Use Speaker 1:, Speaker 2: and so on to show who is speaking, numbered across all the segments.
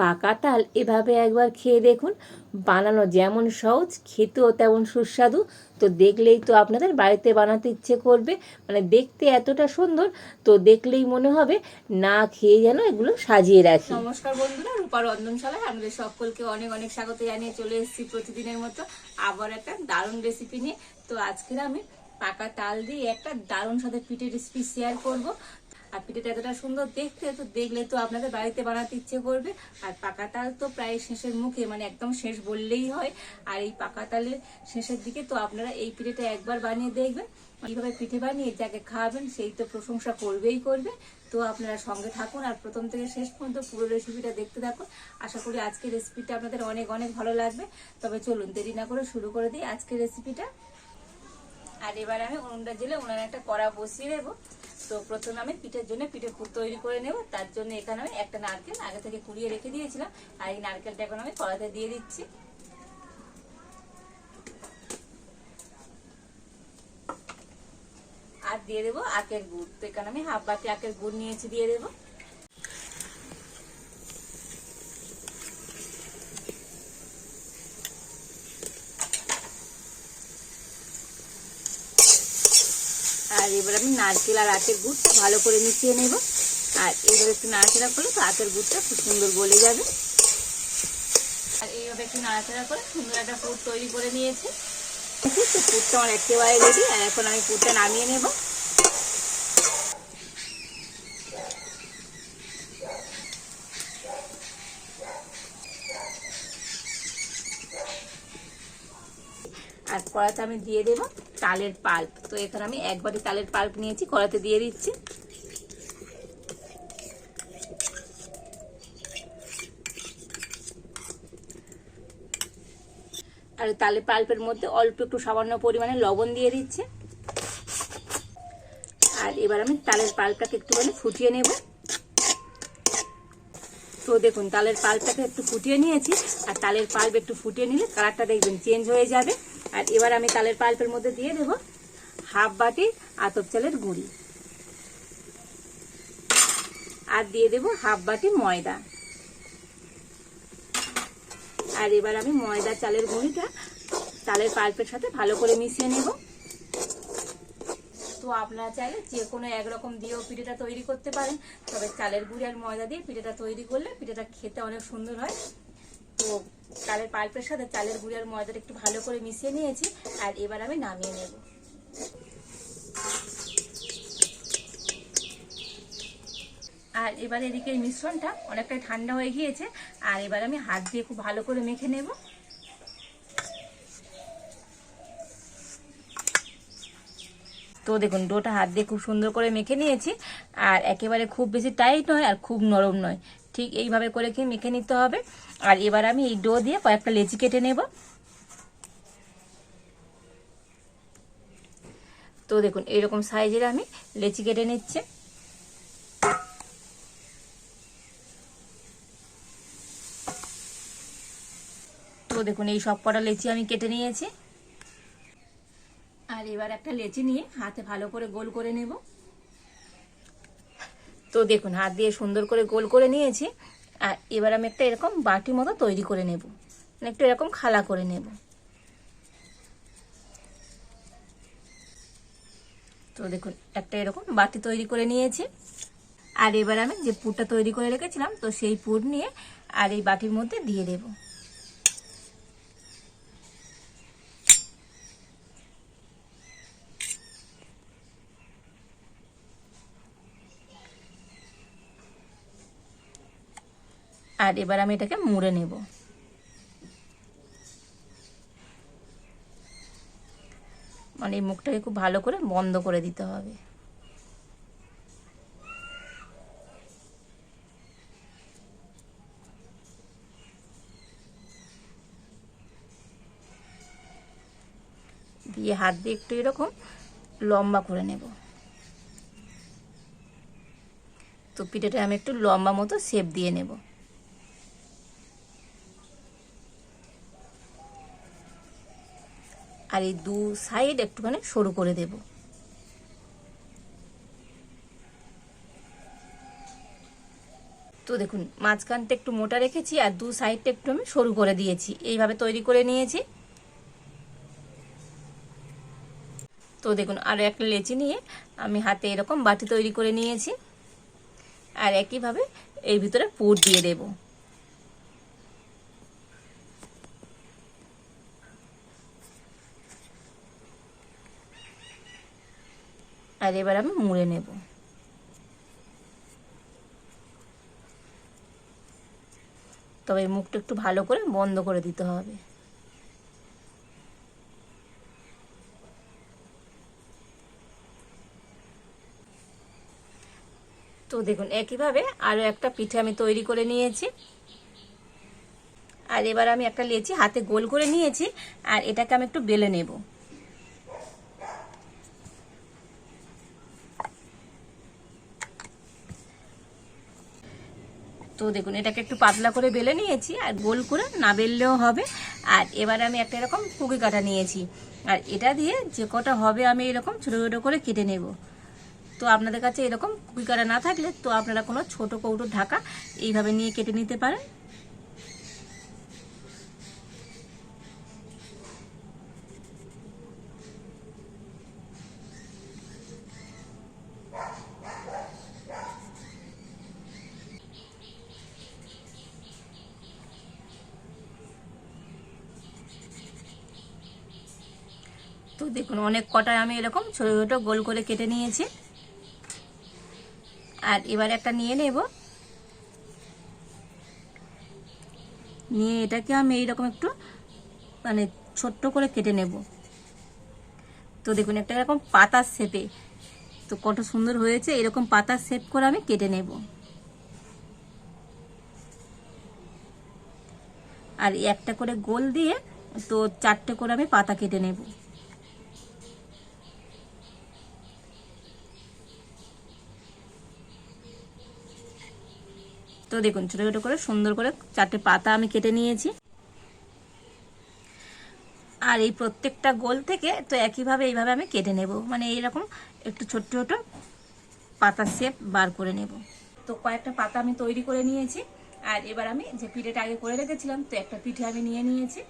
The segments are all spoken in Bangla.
Speaker 1: পাকা তাল এভাবে একবার খেয়ে দেখুন। বানানো যেমন সহজ, খেতেও তেমন সুস্বাদু। তো দেখলেই তো আপনাদের বাড়িতে বানাতে ইচ্ছে করবে। মানে দেখতে এতটা সুন্দর, তো দেখলেই মনে হবে না খেয়ে যেন এগুলো সাজিয়ে রাখি।
Speaker 2: নমস্কার বন্ধুরা, রূপা রন্ধনশালায় আমাদের সকলকে অনেক অনেক স্বাগত জানিয়ে চলে এসেছি প্রতিদিনের মতো আবার একটা দারুণ রেসিপি নিয়ে। তো আজকের আমি পাকা তাল দিয়ে একটা দারুণ সাথে পিঠের রেসিপি শেয়ার করব। আর পিঠেটা এতটা সুন্দর দেখতে, তো দেখলে তো আপনাদের বাড়িতে বানাতে ইচ্ছে করবে। আর পাকা তাল তো প্রায় শেষের মুখে মানে একদম শেষ বললেই হয়। আর এই পাকা তালের শেষের দিকে তো আপনারা এই পিঠেটা একবার বানিয়ে দেখবেন। এইভাবে পিঠে বানিয়ে, যাকে খাওয়াবেন, সেই তো প্রশংসা করবেই করবে। তো আপনারা সঙ্গে থাকুন আর প্রথম থেকে শেষ পর্যন্ত পুরো রেসিপিটা দেখতে থাকুন। আশা করি আজকের রেসিপিটা আপনাদের অনেক অনেক ভালো লাগবে। তবে চলুন দেরি না করে শুরু করে দিই আজকের রেসিপিটা। আর এবার আমি উনুনটা জেলে উনানে একটা কড়া বসিয়ে দেবো। তো প্রথমে আমি পিঠের জন্য পিঠে পুর তৈরি করে নেব। তার জন্য এখানে আমি একটা নারকেল আগে থেকে কুড়িয়ে রেখে দিয়েছিলাম। আর এই নারকেলটা এখন আমি কড়াতে দিয়ে দিচ্ছি। আর দিয়ে দেবো আখের গুড়। তো এখানে আমি হাফ বাটি আখের গুড় নিয়েছি, দিয়ে দেবো। আর এবার আমি নারকেল আর আখের গুড়টা ভালো করে মিশিয়ে নেব। আর এইভাবে একটু নাড়াচাড়া করলে তো আখের গুড়টা খুব সুন্দর গলে যাবে। আর এইভাবে একটু নাড়াচাড়া করে সুন্দর একটা পুর তৈরি করে নিয়েছি। পুরটা আমার একেবারে রেডি আর এখন আমি পুরটা নামিয়ে নেব। আর কড়াতে আমি দিয়ে দেবো তালের পাল্প। তো এখানে আমি এক বাটি তালের পাল্প নিয়েছি কড়াতে দিয়ে দিচ্ছি। আর তালের পাল্পের মধ্যে অল্প একটু সামান্য পরিমাণে লবণ দিয়ে দিচ্ছে। আর এবার আমি তালের পাল্পটাকে একটুখানি ফুটিয়ে নেব। তো দেখুন তালের পাল্পটাকে একটু ফুটিয়ে নিয়েছি, আর তালের পাল্প একটু ফুটিয়ে নিলে কালারটা দেখবেন চেঞ্জ হয়ে যাবে। আর এবার আমি তালের পাল্পের মধ্যে দিয়ে দেব হাফ বাটি আতপ চালের গুঁড়ি। আর দিয়ে দেব হাফ বাটি ময়দা। আর এবার আমি ময়দা চালের গুঁড়িটা চালের পাল্পের সাথে ভালো করে মিশিয়ে নেব। তো আপনারা চাইলে যে কোনো একরকম দিয়েও পিঠেটা তৈরি করতে পারেন। তবে চালের গুঁড়ি আর ময়দা দিয়ে পিঠেটা তৈরি করলে পিঠেটা খেতে অনেক সুন্দর হয়। তো চালের পাল্পের সাথে চালের গুঁড়ি আর ময়দাটা একটু ভালো করে মিশিয়ে নিয়েছি, আর এবার আমি নামিয়ে নেব। আর এবার এদিকে এই মিশ্রণটা অনেকটাই ঠান্ডা হয়ে গিয়েছে, আর এবার আমি হাত দিয়ে খুব ভালো করে মেখে নেব। তো দেখুন, ডোটা হাত দিয়ে খুব সুন্দর করে মেখে নিয়েছি, আর একেবারে খুব বেশি টাইট নয় আর খুব নরম নয়। ঠিক এইভাবে করে কি মেখে নিতে হবে। আর এবার আমি এই ডো দিয়ে কয়েকটা লেচি কেটে নেব। তো দেখুন, এরকম সাইজের আমি লেচি কেটে নিচ্ছে। তো দেখুন, এই সব কটা লেচি আমি কেটে নিয়েছি। আর এবার একটা লেচি নিয়ে হাতে ভালো করে গোল করে নেব। তো দেখুন, হাত দিয়ে সুন্দর করে গোল করে নিয়েছি। আর এবার আমি একটা এরকম বাটি মতো তৈরি করে নেব। মানে একটু এরকম খালা করে নেব। তো দেখুন, একটা এরকম বাটি তৈরি করে নিয়েছি। আর এবার আমি যে পুরটা তৈরি করে রেখেছিলাম, তো সেই পুর নিয়ে আর এই বাটির মধ্যে দিয়ে দেবো। আর এবার আমি এটাকে মুড়ে নেব। মানে এই মুখটাকে খুব ভালো করে বন্ধ করে দিতে হবে। দিয়ে হাত দিয়ে একটু এরকম লম্বা করে নেব। তো পিঠেটা আমি একটু লম্বা মতো শেপ দিয়ে নেব। আর এই দু সাইড একটুখানি সরু করে দেব। তো দেখুন, মাঝখানটা একটু মোটা রেখেছি আর দু সাইডটা একটু আমি সরু করে দিয়েছি। এইভাবে তৈরি করে নিয়েছি। তো দেখুন আরও একটা লেচি নিয়ে আমি হাতে এরকম বাটি তৈরি করে নিয়েছি। আর একইভাবে এর ভিতরে পুর দিয়ে দেব। আর এবার আমি মুড়ে নেব। তবে মুখটা একটু ভালো করে বন্ধ করে দিতে হবে। তো দেখুন, একইভাবে আরও একটা পিঠে আমি তৈরি করে নিয়েছি। আর এবার আমি একটা লেচি হাতে গোল করে নিয়েছি, আর এটাকে আমি একটু বেলে নেব। তো দেখুন, এটাকে একটু পাতলা করে বেলে নিয়েছি আর গোল করে না বেললেও হবে। আর এবার আমি একটা এরকম কুকি কাটা নিয়েছি। আর এটা দিয়ে যে কটা হবে আমি এরকম ছোটো ছোটো করে কেটে নেব। তো আপনাদের কাছে এরকম কুকি কাটা না থাকলে তো আপনারা কোনো ছোট কৌটো ঢাকা এইভাবে নিয়ে কেটে নিতে পারেন। দেখুন, অনেক কটায় আমি এরকম ছোটো ছোটো গোল করে কেটে নিয়েছি। আর এবার একটা নিয়ে নেব। নিয়ে এটাকে আমি এইরকম একটু মানে ছোট্ট করে কেটে নেব। তো দেখুন, একটা এরকম পাতার শেপে, তো কত সুন্দর হয়েছে, এরকম পাতার শেপ করে আমি কেটে নেব। আর একটা করে গোল দিয়ে, তো চারটে করে আমি পাতা কেটে নেব। তো দেখুন, ছোটো ছোটো করে সুন্দর করে চারটে পাতা আমি কেটে নিয়েছি। আর এই প্রত্যেকটা গোল থেকে তো একইভাবে এইভাবে আমি কেটে নেব। মানে এইরকম একটু ছোট্ট ছোট পাতার শেপ বার করে নেব। তো কয়েকটা পাতা আমি তৈরি করে নিয়েছি। আর এবার আমি যে পিঠেটা আগে করে রেখেছিলাম, তো একটা পিঠে আমি নিয়ে নিয়েছি।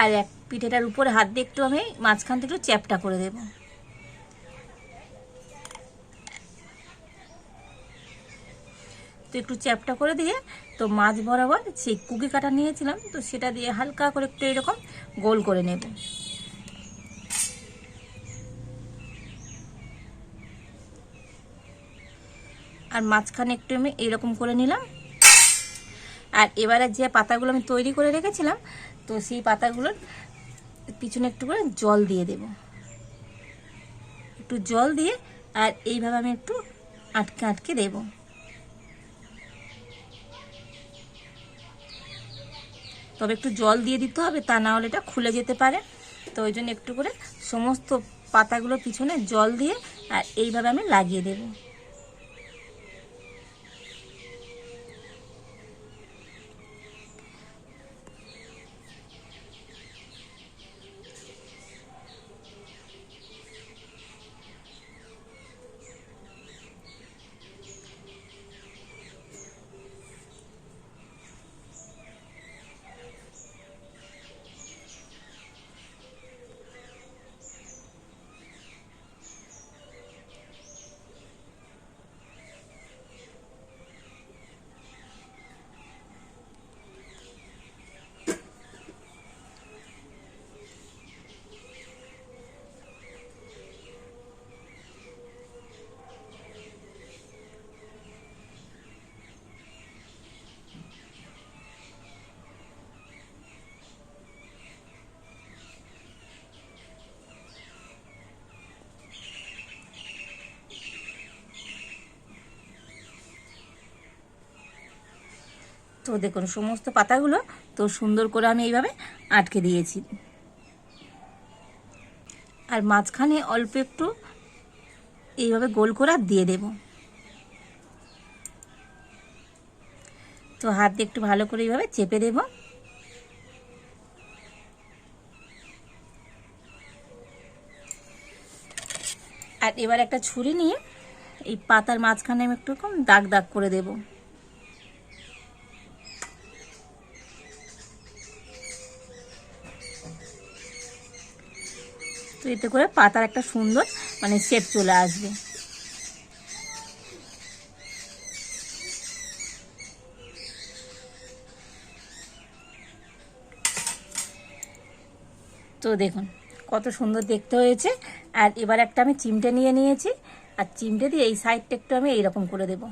Speaker 2: আর এক পিঠেটার উপরে হাত দিয়ে একটু আমি মাঝখান থেকে একটু চ্যাপটা করে দেবো। তো একটু চ্যাপটা করে দিয়ে, তো মাছ বরাবর সেই কুকি কাটা নিয়েছিলাম, তো সেটা দিয়ে হালকা করে একটু এরকম গোল করে নেব। আর মাঝখানে একটু আমি এরকম করে নিলাম। আর এবারে যে পাতাগুলো আমি তৈরি করে রেখেছিলাম, তো সেই পাতাগুলোর পিছনে একটু করে জল দিয়ে দেব। একটু জল দিয়ে আর এইভাবে আমি একটু আটকে আটকে দেবো। তবে একটু জল দিয়ে দিতে হবে, তা না হলে এটা খুলে যেতে পারে। তো ওই জন্য একটু করে সমস্ত পাতাগুলো পিছনে জল দিয়ে, আর এইভাবে আমি লাগিয়ে দেব। তো দেখুন, সমস্ত পাতাগুলো তো সুন্দর করে আমি এইভাবে আটকে দিয়েছি। আর মাঝখানে অল্প একটু এইভাবে গোল করে দিয়ে দেব। তো হাত দিয়ে একটু ভালো করে এইভাবে চেপে দেব। আর এবার একটা ছুরি নিয়ে এই পাতার মাঝখানে আমি একটু দাগ দাগ করে দেব। তো এতে করে পাতার একটা সুন্দর মানে শেপ চলে আসবে। তো দেখুন, কত সুন্দর দেখতে হয়েছে। আর এবার একটা আমি চিমটে নিয়ে নিয়েছি। আর চিমটে দিয়ে এই সাইডটা একটু আমি এইরকম করে দেব।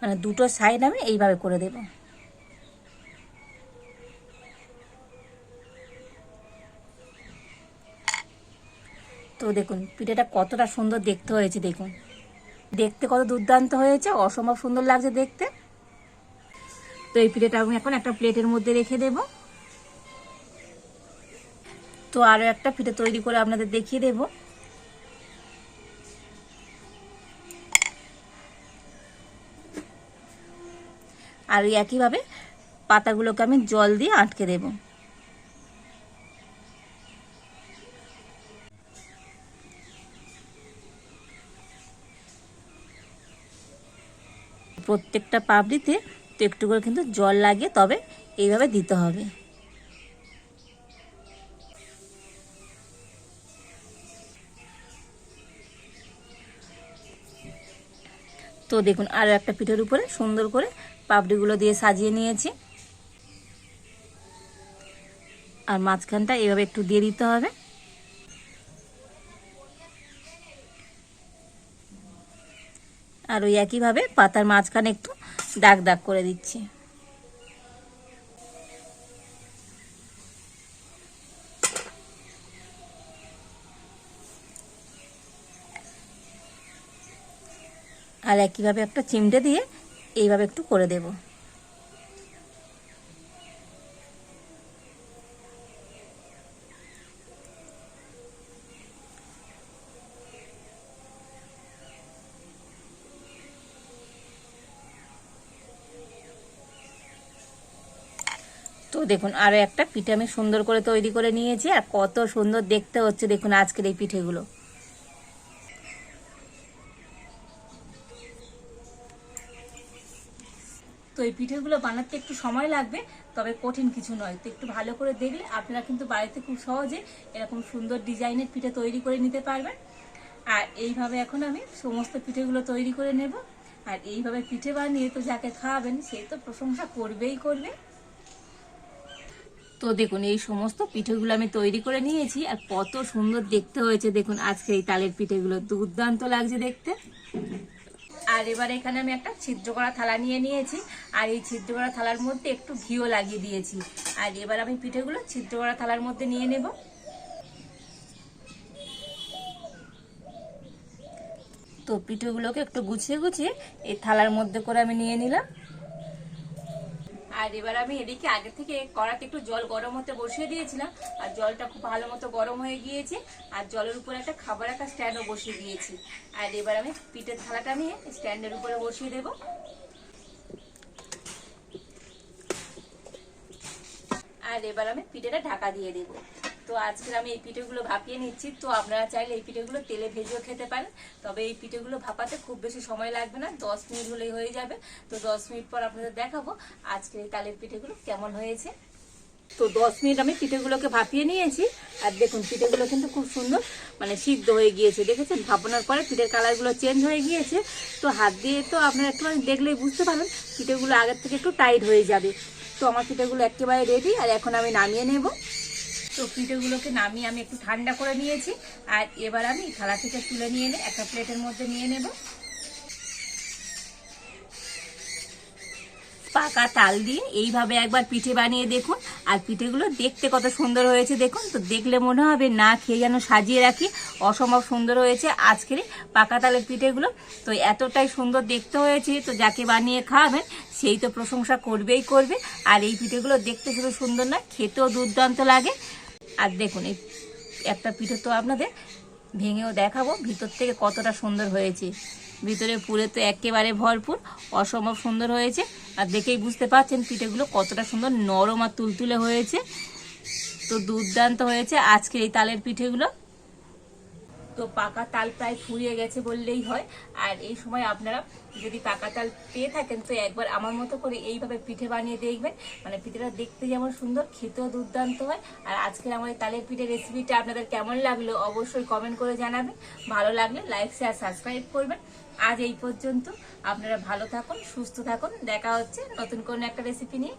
Speaker 2: মানে দুটো সাইড আমি এইভাবে করে দেবো। তো দেখুন, পিঠেটা কতটা সুন্দর দেখতে হয়েছে, দেখুন। দেখতে কত দুর্দান্ত হয়েছে, অসম্ভব সুন্দর লাগছে দেখতে। তো এই পিঠেটা আমি এখন একটা প্লেটের মধ্যে রেখে দেব। তো আরও একটা পিঠে তৈরি করে আপনাদের দেখিয়ে দেব। আর একইভাবে পাতাগুলোকে আমি জল দিয়ে আটকে দেবো। প্রত্যেকটা পাপড়িতে তো একটু করে কিন্তু জল লাগে তবে এইভাবে দিতে হবে। তো দেখুন আরও একটা পিঠের উপরে সুন্দর করে পাপড়িগুলো দিয়ে সাজিয়ে নিয়েছি। আর মাঝখানটা এভাবে একটু দিয়ে দিতে হবে। আর ওই একইভাবে পাতার মাঝখানে একটু দাগ দাগ করে দিচ্ছি। আর একইভাবে একটা চিমটে দিয়ে এইভাবে একটু করে দেব। তো দেখুন আরও একটা পিঠে আমি সুন্দর করে তৈরি করে নিয়েছি, আর কত সুন্দর দেখতে হচ্ছে দেখুন আজকের এই পিঠেগুলো। তো এই পিঠেগুলো বানাতে একটু সময় লাগবে, তবে কঠিন কিছু নয়। তো একটু ভালো করে দেখলে আপনারা কিন্তু বাড়িতে খুব সহজে এরকম সুন্দর ডিজাইনের পিঠে তৈরি করে নিতে পারবেন। আর এইভাবে এখন আমি সমস্ত পিঠেগুলো তৈরি করে নেব। আর এইভাবে পিঠে বানিয়ে তো যাকে খাওয়াবেন, সে তো প্রশংসা করবেই করবে। তো দেখুন, এই সমস্ত পিঠেগুলো আমি তৈরি করে নিয়েছি, আর কত সুন্দর দেখতে হয়েছে। দেখুন, আজকে এই তালের পিঠেগুলো দুর্দান্ত লাগছে দেখতে। আর এবার এখানে আমি একটা ছিদ্র করা থালা নিয়ে নিয়েছি। আর এই ছিদ্র করা থালার মধ্যে একটু ঘিও লাগিয়ে দিয়েছি। আর এবার আমি পিঠেগুলো ছিদ্র করা থালার মধ্যে নিয়ে নেব। তো পিঠেগুলোকে একটু গুছিয়ে গুছিয়ে এই থালার মধ্যে করে আমি নিয়ে নিলাম। আর এবার আমি এদিকে আগে থেকে কড়াতে একটু জল গরম হতে বসিয়ে দিয়েছিলাম। আর জলটা খুব ভালো মতো গরম হয়ে গিয়েছে। আর জলের উপরে একটা খাবার একটা স্ট্যান্ডও বসিয়ে দিয়েছি। আর এবার আমি পিঠের থালাটা নিয়ে স্ট্যান্ডের উপরে বসিয়ে দেব। আর এবার আমি পিঠেটা ঢাকা দিয়ে দেব। তো আজকে আমি এই পিঠেগুলো ভাপিয়ে নিচ্ছি। তো আপনারা চাইলে এই পিঠেগুলো তেলে ভেজেও খেতে পারেন। তবে এই পিঠেগুলো ভাপাতে খুব বেশি সময় লাগবে না। দশ মিনিট হলেই হয়ে যাবে। তো দশ মিনিট পর আপনাদের দেখাবো আজকের এই তালের পিঠেগুলো কেমন হয়েছে। তো দশ মিনিট আমি পিঠেগুলোকে ভাপিয়ে নিয়েছি। আর দেখুন, পিঠেগুলো কিন্তু খুব সুন্দর মানে সিদ্ধ হয়ে গিয়েছে। দেখেছেন? ভাপানোর পরে পিঠের কালারগুলো চেঞ্জ হয়ে গিয়েছে। তো হাত দিয়ে তো আপনারা একটু দেখলেই বুঝতে পারেন পিঠেগুলো আগের থেকে একটু টাইট হয়ে যাবে। তো আমার পিঠেগুলো একেবারে রেডি আর এখন আমি নামিয়ে নেব। তো পিঠেগুলোকে নামিয়ে আমি একটু ঠান্ডা করে নিয়েছি। আর এবার আমি থালা থেকে তুলে নিয়ে এনে একটা প্লেটের মধ্যে নিয়ে নেব। পাকা তাল দিয়ে এইভাবে একবার পিঠে বানিয়ে দেখুন। আর পিঠেগুলো দেখতে কত সুন্দর হয়েছে দেখুন। তো দেখলে মনে হবে না খেয়ে যেন সাজিয়ে রাখি। অসম্ভব সুন্দর হয়েছে আজকের পাকা তালের পিঠেগুলো। তো এতটাই সুন্দর দেখতে হয়েছে। তো যাকে বানিয়ে খাওয়াবেন সেই তো প্রশংসা করবেই করবে। আর এই পিঠেগুলো দেখতে শুধু সুন্দর না খেতেও দুর্দান্ত লাগে। আর দেখুন, এই একটা পিঠে তো আপনাদের ভেঙেও দেখাবো, ভিতর থেকে কতটা সুন্দর হয়েছে। ভিতরে পুরে তো একেবারে ভরপুর, অসম্ভব সুন্দর হয়েছে। আর দেখেই বুঝতে পারছেন পিঠেগুলো কতটা সুন্দর, নরম আর তুলতুলে হয়েছে। তো দুর্দান্ত হয়েছে আজকের এই তালের পিঠেগুলো। তো পাকা তাল প্রায় ফুরিয়ে গেছে বললেই হয়। আর এই সময় আপনারা যদি পাকা তাল পেয়ে থাকেন, তো একবার আমার মতো করে এইভাবে পিঠে বানিয়ে দেখবেন। মানে পিঠেটা দেখতে যেমন সুন্দর, খেতেও দুর্দান্ত হয়। আর আজকের আমার এই তালের পিঠে রেসিপিটা আপনাদের কেমন লাগল অবশ্যই কমেন্ট করে জানাবেন। ভালো লাগলে লাইক শেয়ার সাবস্ক্রাইব করবেন। আজ এই পর্যন্ত আপনারা ভালো থাকুন, সুস্থ থাকুন। দেখা হচ্ছে নতুন কোনো একটা রেসিপি নিয়ে।